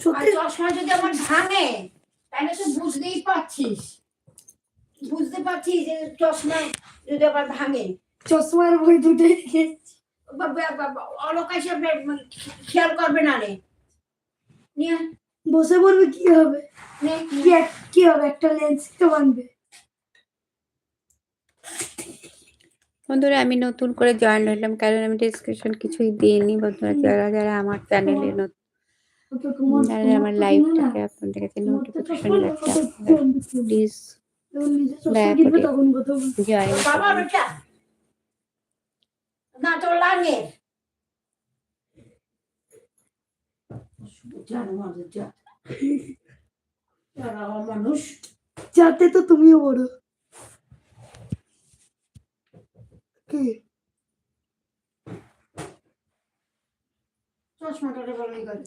চশমা যদি আমার ভাঙে তাহলে তো বুঝতেই পারছিস। বুঝতে পারছিস যে চশমা যদি আবার ভাঙে। চশমার বই দুটোই রেখেছি বা- বা- বা- বা- অলকা এসে বে- মানে খেয়াল করবে না রে। নিয়ে বসে পড়বে কি হবে? নে, কি এক- কি হবে? একটা লেন্স তো বানবে। বন্ধুরা আমি নতুন করে জয়েন হলাম কারণ আমি ডিসক্রিপশন কিছুই দিইনি। বন্ধুরা যারা যারা আমার চ্যানেলে নতুন আমার লাইভটাকে আপনাদের কাছে নোটিফিকেশন। প্লিজ দয়া করে। জয়েন মানুষ যাতে তো তুমিও বড়। কি? চশমাটা বলেই করে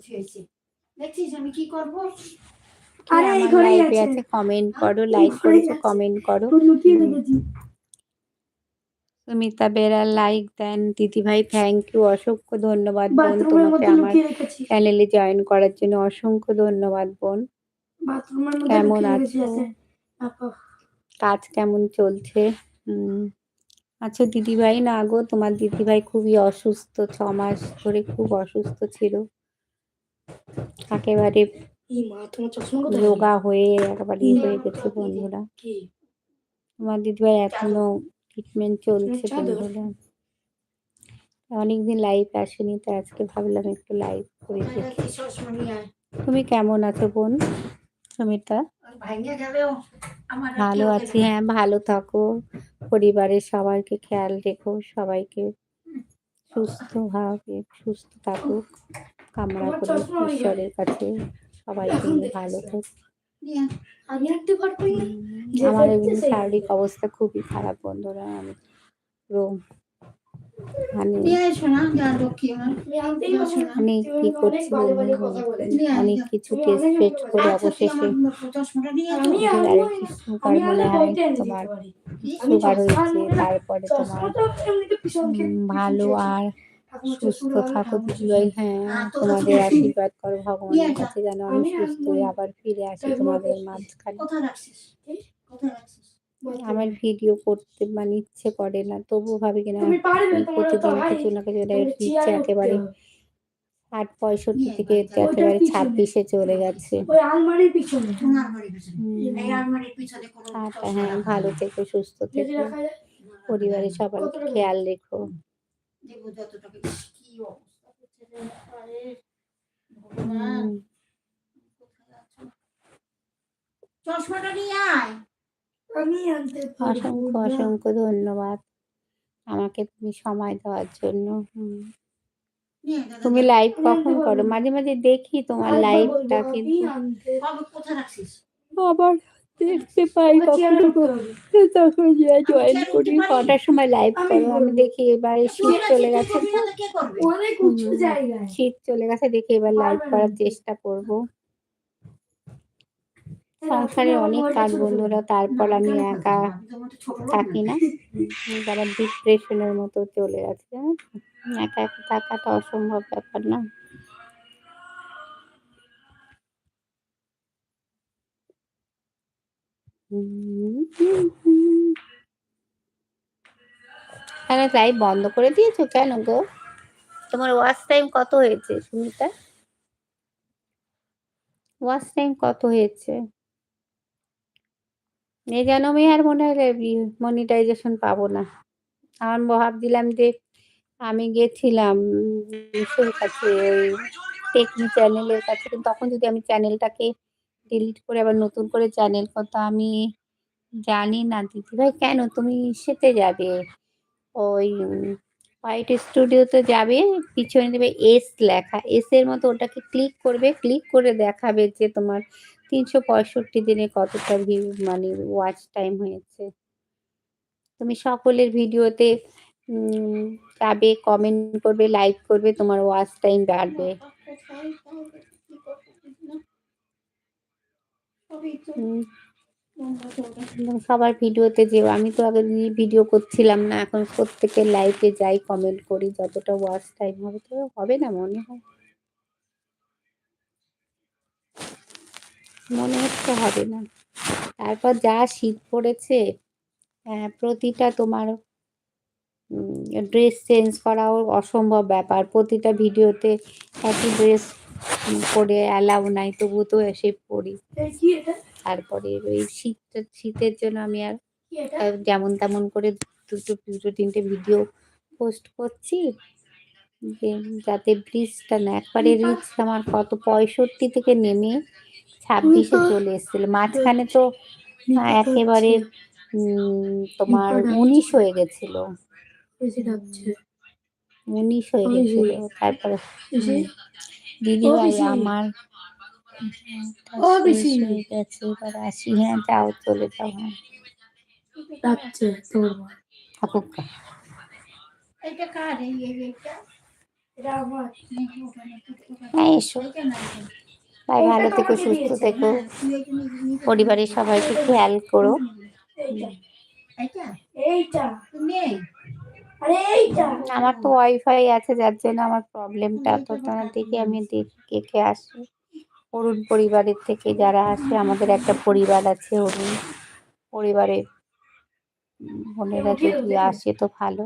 দেখছিস আমি কি করব? আরে এই ঘরেই আছে কমেন্ট করো লাইক করেছ কমেন্ট করো। লুকিয়ে রেখেছি। সুমিতা বেরা লাইক দেন। দিদি ভাই থ্যাংক ইউ অসংখ্য ধন্যবাদ বোন তোমাকে আমার চ্যানেলে জয়েন করার জন্য। অসংখ্য ধন্যবাদ বোন। কেমন আছো? কাজ কেমন চলছে? আচ্ছা দিদিভাই না গো তোমার দিদিভাই খুবই অসুস্থ ছ মাস ধরে খুব অসুস্থ ছিল। একেবারে রোগা হয়ে একেবারে হয়ে গেছে বন্ধুরা। কি? তোমার দিদিভাই এখনও ট্রিটমেন্ট চলছে? বন্ধুরা। অনেকদিন লাইভ আসেনি তো আজকে ভাবলাম একটু লাইভ করে দেখি। তুমি কেমন আছো বোন? সুমিতা? আমার ভালো আছি হ্যাঁ ভালো থাকো। পরিবারের সবাইকে খেয়াল রেখো সবাইকে সুস্থ ভাবে সুস্থ থাকুক। কামনা আমার করি ঈশ্বরের কাছে। সবাই ভালো। থাক। আমার এমনি শারীরিক অবস্থা খুবই খারাপ বন্ধুরা। আমি পুরো মানে অনেক কি করছি অনেক কিছু টেস্ট ফেস্ট করে অবশেষে সুগার মনে হয় তোমার সুগার হয়েছে তারপরে তোমার ভালো আর সুস্থ থাকো দিদিভাই হ্যাঁ তোমাদের আশীর্বাদ করো ভগবানের কাছে যেন আমি সুস্থ হয়ে আবার ফিরে আসি তোমাদের মাঝখানে। আমার ভিডিও করতে মানে ইচ্ছে করে না তবু ভাবি কিনা তুমি পারবে এই তোমার তো প্রতিদিন কিছু না কিছু দিচ্ছে একেবারে আট পঁয়ষট্টি থেকে একেবারে ছাব্বিশে চলে গেছে ওই আলমারির পিছনে। কোন আলমারির পিছনে? হুম, এই আলমারির পিছনে কোনো আচ্ছা, হ্যাঁ ভালো থেকো সুস্থ থেকো। পরিবারের সবাইকে খেয়াল রেখো। যতটুকু কি অবস্থা হচ্ছে ভগবান হুম, কোথায় আছো? চশমাটা নিয়ে আয় আমি আনতে অসংখ্য অসংখ্য ধন্যবাদ আমাকে তুমি সময় দেওয়ার জন্য। তুমি। লাইভ কখন করো? মাঝে মাঝে দেখি তোমার লাইভটা কিন্তু। কোথায় রাখছিস? আবার দেখতে পাই কখনো। তখন জয়েন চেয়ারে করি কটার সময় লাইভ করো আমি দেখি এবারে শীত চলে গেছে। শীত চলে গেছে দেখি এবার লাইভ করার চেষ্টা করব। সংসারে অনেক কাজ বন্ধুরা তারপর আমি একা থাকি না। আবার ডিপ্রেশনের মতো চলে গেছে একা একা থাকাটা অসম্ভব ব্যাপার না। কেন লাইভ বন্ধ করে দিয়েছ কেন গো? তোমার ওয়াচ টাইম কত হয়েছে সুমিতা? ওয়াচ টাইম কত হয়েছে? এ যেন আমি আর মনে হয় মনিটাইজেশন পাবো না। আমার ভাবছিলাম যে আমি গেছিলাম কাছে ওই টেকনি চ্যানেলের কাছে। তখন যদি আমি চ্যানেলটাকে ডিলিট করে আবার নতুন করে চ্যানেল করতো আমি জানি না দিদিভাই কেন? তুমি সেতে যাবে। ওই হোয়াইট স্টুডিওতে যাবে, পিছনে দেবে এস লেখা। এস এর মতো ওটাকে ক্লিক করবে ক্লিক করে দেখাবে যে তোমার তিনশো পঁয়ষট্টি দিনে কতটা ভিউ মানে ওয়াচ টাইম হয়েছে। তুমি সকলের ভিডিওতে যাবে কমেন্ট করবে লাইক করবে, তোমার ওয়াচ টাইম বাড়বে কোথায় তাহলে কি করব বুঝি না। সবই তো উম, বন্ধ করবে। একদম সবার ভিডিওতে যেও। আমি তো আগে ভিডিও করছিলাম না এখন প্রত্যেকের লাইভে যাই কমেন্ট করি যতটা ওয়াচ টাইম হবে তো হবে না মনে হয়। মনে হচ্ছে হবে না। তারপর যা শীত পড়েছে হ্যাঁ, প্রতিটা তোমার ড্রেস চেঞ্জ করাও অসম্ভব ব্যাপার। প্রতিটা ভিডিওতে একই ড্রেস পরে অ্যালাউ নাই তবু তো এসে পড়ি। তারপরে ওই শীতটা শীতের জন্য আমি আর যেমন তেমন করে দুটো দুটো তিনটে ভিডিও পোস্ট করছি যে যাতে ব্রিজটা না একবারে রিচ আমার কত পঁয়ষট্টি থেকে নেমে ছাব্বিশে চলে এসেছিল। মাঝখানে তো একেবারে তোমার উনিশ হয়ে গেছিল। উনিশ হয়ে গেছিল তারপরে দিদি ভাই আমার ও পিসি। গেছে এবার আসি। হ্যাঁ যাও চলে যাও হ্যাঁ। ডাকছে তোর থাকুক। এটা কার? এই এই এটা হ্যাঁ এসো। ভাই ভালো থেকো সুস্থ থেকো। হ্যাঁ, পরিবারের সবাইকে খেয়াল করো। এইটা এইটা এইটা তুমি আরে এইটা আমার তো ওয়াইফাই আছে যার জন্য আমার প্রবলেমটা ততটা দেখে আমি দেখে আসি। অরুণ পরিবারের থেকে যারা আসে আমাদের একটা পরিবার আছে অরুণ। পরিবারে বোনেরা যদি আসে তো ভালো।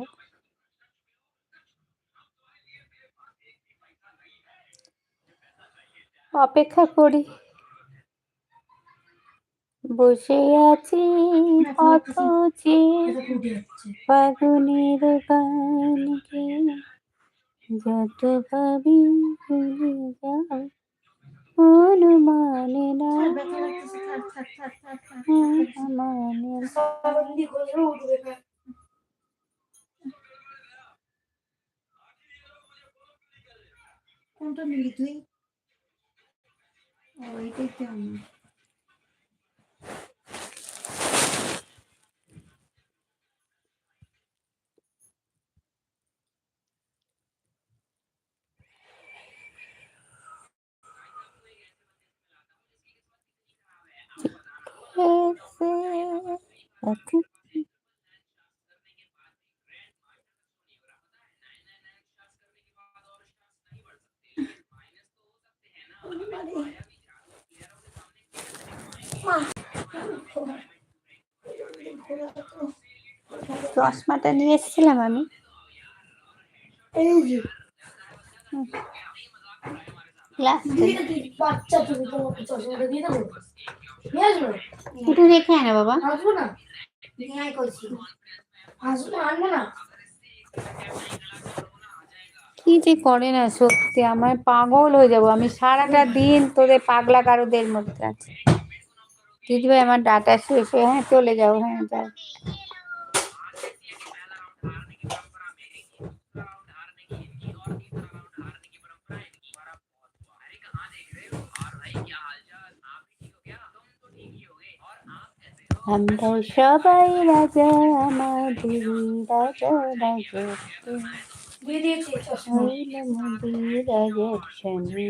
অপেক্ষা করি। বসে আছি যাচ্ছে ফাগুনের গানকে। যত ভাবি ভুলে যাও মন মানে না। মন কোনটা নিলি তুই? ও এইটাই তো আমার চশমাটা নিয়ে এসেছিলাম আমি। এই যে। গ্লাস দিয়ে দিই, বাচ্চা তুমি তোমাকে চশমাটা দিয়ে দেবো? নিয়ে রেখে আনে বাবা। আসব না? নিয়ে আয় করছি আসব আনব না। কি যে করে না সত্যি আমার পাগল হয়ে যাব। আমি সারাটা দিন তোদের পাগলা কারোদের মধ্যে আছে। দিদিভাই আমার ডাটা শেষ হয়ে হ্যাঁ চলে যাও হ্যাঁ যাও। আমরা সবাই রাজা আমাদের রাজা রাজা। চশমা হইল মোদের রাজার সঙ্গে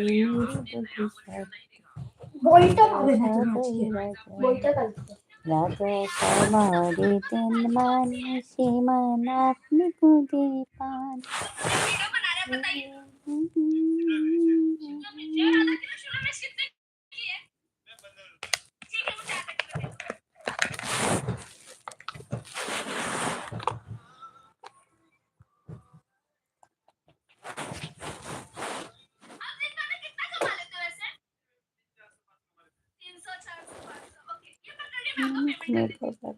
বইটা পাবে no pasa.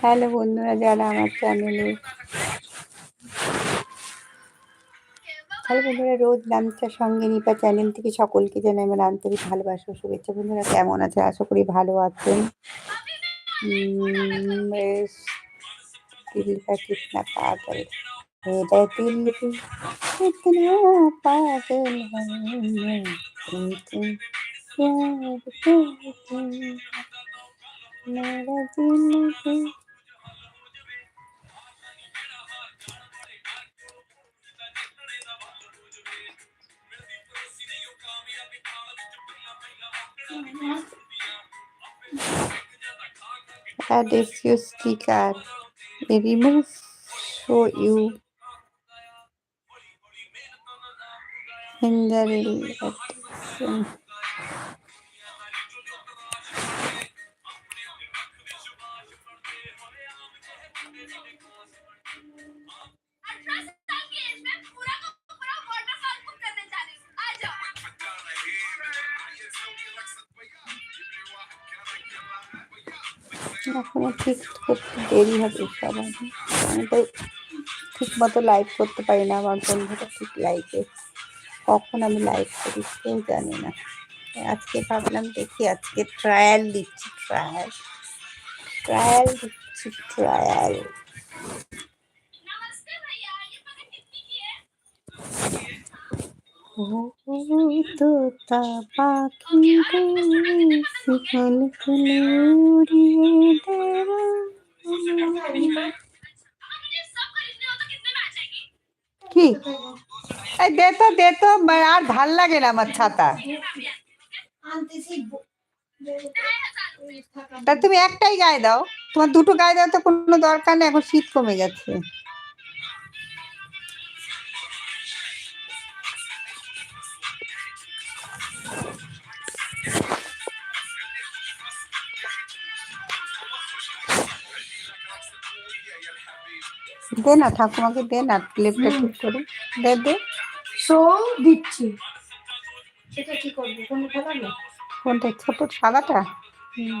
হ্যালো বন্ধুরা যারা আমার চ্যানেলে হ্যালো বন্ধুরা, রোজ নামচার সঙ্গে নিপা চ্যানেল থেকে সকলকে জানাই আমার আন্তরিক ভালোবাসা ও শুভেচ্ছা। বন্ধুরা, কেমন আছে আশা করি ভালো আছেন। কৃষ্ণা পাগল Add SEO sticker. The remove show you in the ঠিক করতে দেরি হবে, কারণ আমি তো ঠিক মতো লাইভ করতে পারি না, আমার বন্ধুরা ঠিক লাইভে কখন আমি লাইভ করি কেউ জানি না। আজকে ভাবলাম দেখি, আজকে ট্রায়াল দিচ্ছি ট্রায়াল ট্রায়াল দিচ্ছি ট্রায়াল পাখি শিকল ফুলে উড়িয়ে কি দে তো দে তো আর ভালো লাগে না আমার ছাতা। তা তুমি একটাই গায়ে দাও। তোমার দুটো গায়ে দাও তো কোনো দরকার নেই, এখন শীত কমে গেছে দে না ঠাকুমাকে দে না লেপটা ঠিক করে। দে দে। সো দিচ্ছি। সেটা কি করবে? কোনটা ছোট সাদাটা? হুম।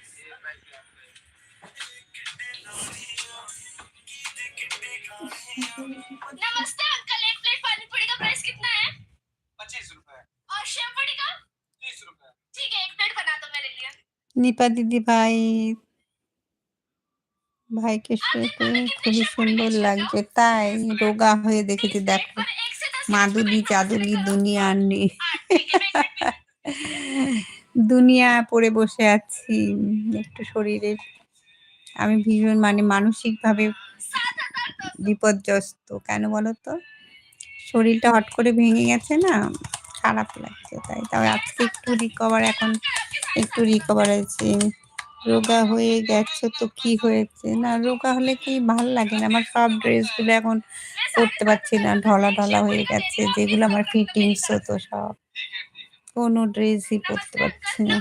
नमस्ते अंकल एक प्लेट पानी पूरी का प्राइस कितना है पच्चीस रुपए और शेव पूरी का तीस रुपए ठीक है एक प्लेट बना दो मेरे लिए নিপা দিদি ভাই ভাইকে শুতে খুবই সুন্দর লাগছে তাই রোগা হয়ে দেখেছি দেখো और एक से दस মাদুলি চাদুলি দুনিয়া আর নেই आठ ठीक है मैं एक मिनट দুনিয়া পড়ে বসে আছি একটু শরীরের আমি ভীষণ মানে মানসিকভাবে सात हजार दस বিপর্যস্ত। কেন বলো তো শরীরটা হট করে ভেঙে গেছে না, খারাপ লাগছে তাই। তবে আজকে একটু রিকভার এখন একটু রিকভার হয়েছে। রোগা হয়ে গেছে তো কি হয়েছে? না, রোগা হলে কি ভালো লাগে না? আমার সব ড্রেসগুলো এখন পরতে পারছি না, ঢলা ঢলা হয়ে গেছে, যেগুলো আমার ফিটিংস হতো সব। কোনো ড্রেসই পরতে পারছি না।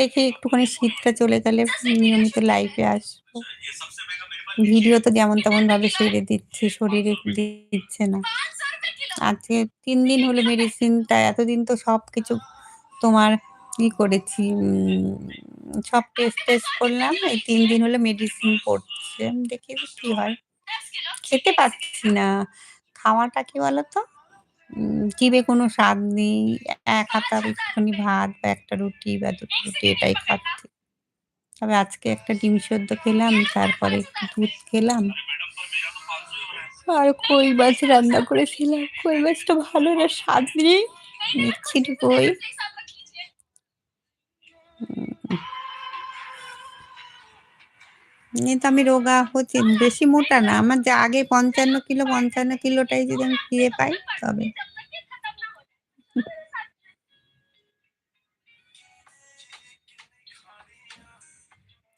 দেখি একটুখানি শীতটা চলে গেলে নিয়মিত লাইফে আসব। ভিডিও তো যেমন তেমন ভাবে সেরে দিচ্ছে, শরীরে দিচ্ছে না। আজকে তিন দিন হলো মেডিসিনটা এতদিন তো সব কিছু তোমার কি করেছি সব টেস্ট টেস্ট করলাম, এই তিন দিন হলো মেডিসিন পড়ছে, দেখি কি হয়। খেতে পাচ্ছি না, খাওয়াটা কি বলতো? জিভে কোনো স্বাদ নেই, এক হাতা একটুখানি ভাত বা একটা রুটি বা দুটো রুটি এটাই খাচ্ছি। তবে আজকে একটা ডিম সেদ্ধ খেলাম, তারপরে একটু দুধ খেলাম। আর কই মাছ রান্না করেছিলাম? কই মাছটা ভালো না, স্বাদ নেই। মিচ্ছিরি কই। তো আমি রোগা হচ্ছে, বেশি মোটা না। আমার যে আগে পঞ্চান্ন কিলো, পঞ্চান্ন কিলোটাই যদি আমি ফিরে পাই, তবে।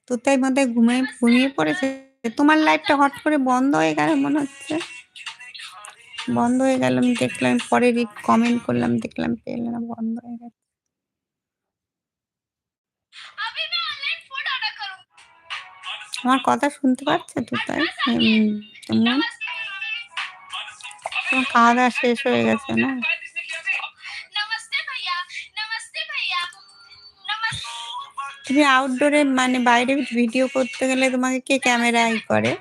তোতাই মধ্যে ঘুমিয়ে ঘুমিয়ে পড়েছে। তোমার লাইফটা হট করে বন্ধ হয়ে গেল মনে হচ্ছে। বন্ধ হয়ে গেল, আমি দেখলাম, পরে কমেন্ট করলাম, দেখলাম পেলাম বন্ধ হয়ে গেছে। আমার কথা শুনতে পাচ্ছে তো তাই? তোমার খাওয়া দাওয়া শেষ হয়ে গেছে না? তুমি আউটডোরে মানে বাইরে ভিডিও করতে গেলে তোমাকে কে ক্যামেরাই করে?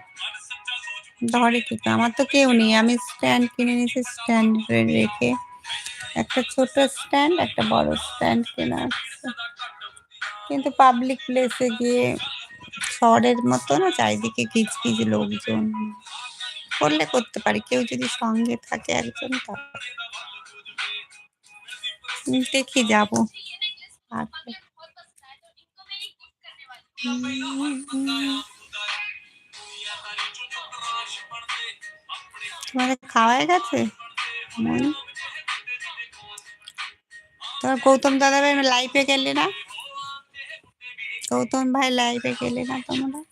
ধরে কি আমার তো কেউ নেই। আমি স্ট্যান্ড কিনে নিয়েছি স্ট্যান্ড রেখে। একটা ছোট স্ট্যান্ড একটা বড় স্ট্যান্ড কেনা কিন্তু পাবলিক প্লেসে গিয়ে শহরের মতো না চারিদিকে কিচকিচ লোকজন। করলে করতে পারি, কেউ যদি সঙ্গে থাকে একজন দেখি যাব। তোমাদের খাওয়া গেছে? তোমার গৌতম দাদা লাইফে গেলে না? गौतम दोन भाई लाइव गेले ना तो मला.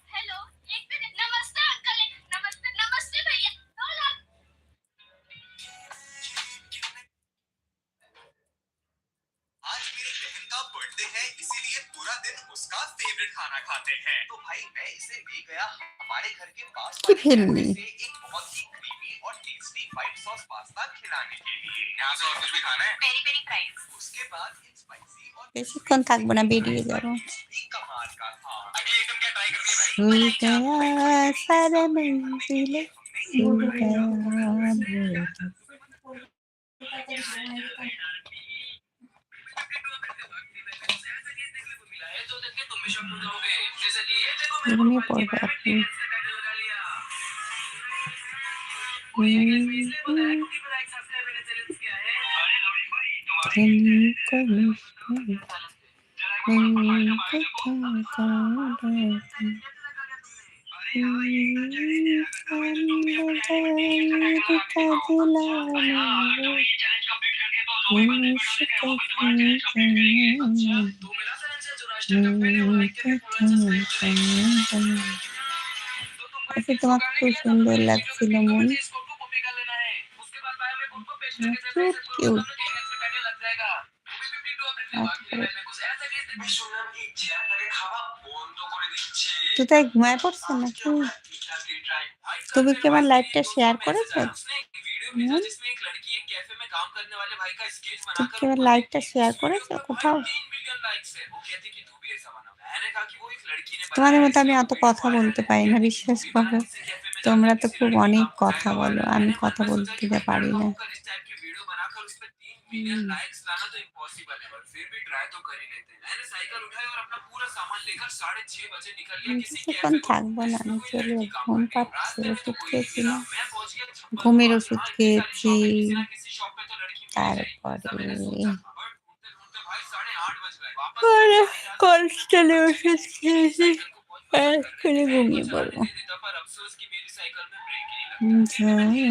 কি ফেললি বেশিক্ষণ থাকব না বেরিয়ে যাব ঘুমিয়ে পড়বে আপনি তোমাকে খুব সুন্দর লাগছিল মন তাই ঘুমায় পড়ছো নাকি? তুমি কি আমার লাইভটা শেয়ার করেছ? তুমি কি আমার লাইভটা শেয়ার করেছ কোথাও? তোমাদের মতো আমি অত কথা বলতে পারি না, বিশ্বাস করো। তোমরা তো খুব অনেক কথা বলো, আমি কথা বলতে পারি না। हम्म। আমি কিছুক্ষণ থাকবো না আমি চলে যাবো। ঘুম পাচ্ছে ওষুধ খেয়েছি না ঘুমের ওষুধ খেয়েছি তারপরে পরে কনস্টেলে ওষুধ খেয়েছি এক্ষুনি ঘুমিয়ে পড়বো জানি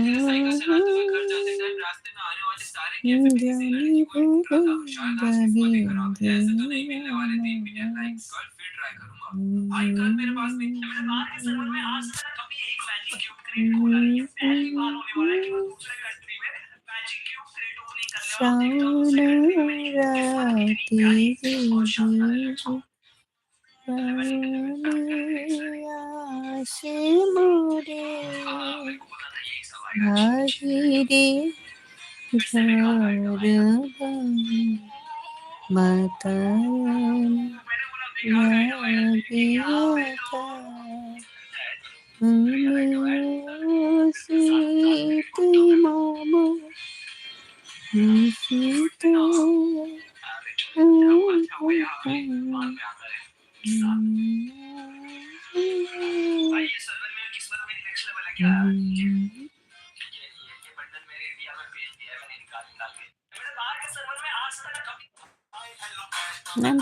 আসে মোরে মাতান লাগিয়াতা সিতি মম সিত ম্যাম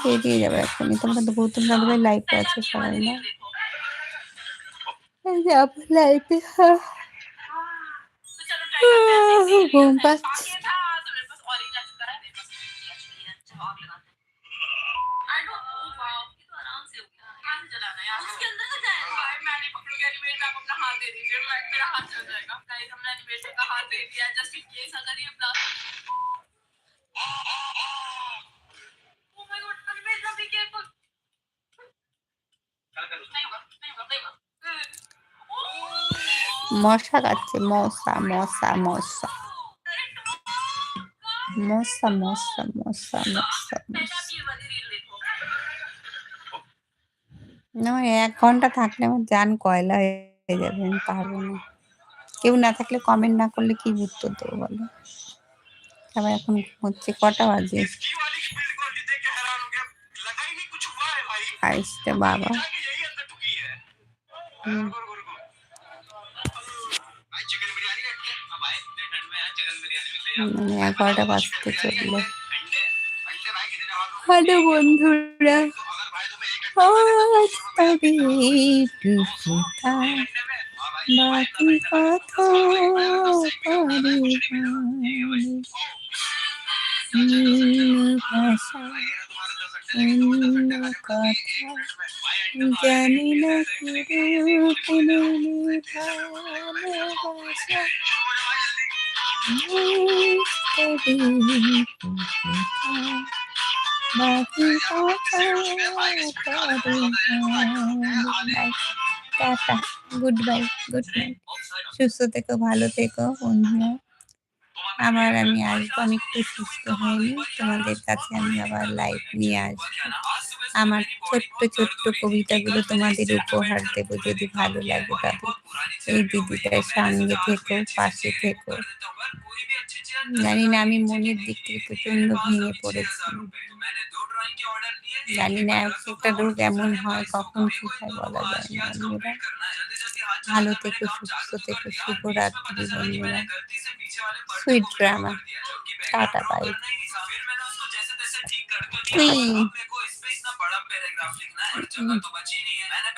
পেরিয়ে যাবে এখনই তোমরা তো গৌতম গান্ধীর লাইফে আছে সবাই না এই যে আপনার লাইফে ঘুম পাচ্ছে মশা কাটছে মশা মশা মশা। মশা মশা মশা মশা না এক ঘণ্টা থাকলে আমার যান কয়লা হয়ে যাবে আমি পারব না। কেউ না থাকলে কমেন্ট না করলে কি উত্তর দেবো বলো? আবার এখন হচ্ছে কটা বাজে? আইসটা বাবা। হুম। মানে এগারোটা বাজতে চলল। হ্যালো বন্ধুরা বাকি কথা ভাষা, অন্য কথা, জানি না কিরে ভালোবাসা। গুড বাই গুড নাইট সুস্থ থেকো ভালো থেকো বন্ধুরা আবার আমি আসব একটু সুস্থ হয়নি তোমাদের কাছে আমি আবার লাইভ নিয়ে আসব আমার ছোট্ট ছোট্ট কবিতাগুলো তোমাদের উপহার দেবো যদি ভালো লাগে তবে এই দিদিটার সঙ্গে থেকো, পাশে থেকো। জানি না আমি মনের দিক থেকে প্রচণ্ড ভেঙে পড়েছি। জানি না একটা রোগ এমন হয়, কখন কি বলা যায় না। বন্ধুরা, ভালো থেকে, সুস্থ থেকো, শুভরাত্রি বন্ধুরা। সুইট ড্রামা টাটা বাই फिर बड़ा पैराग्राफ लिखना है जगह तो बची नहीं है। मैंने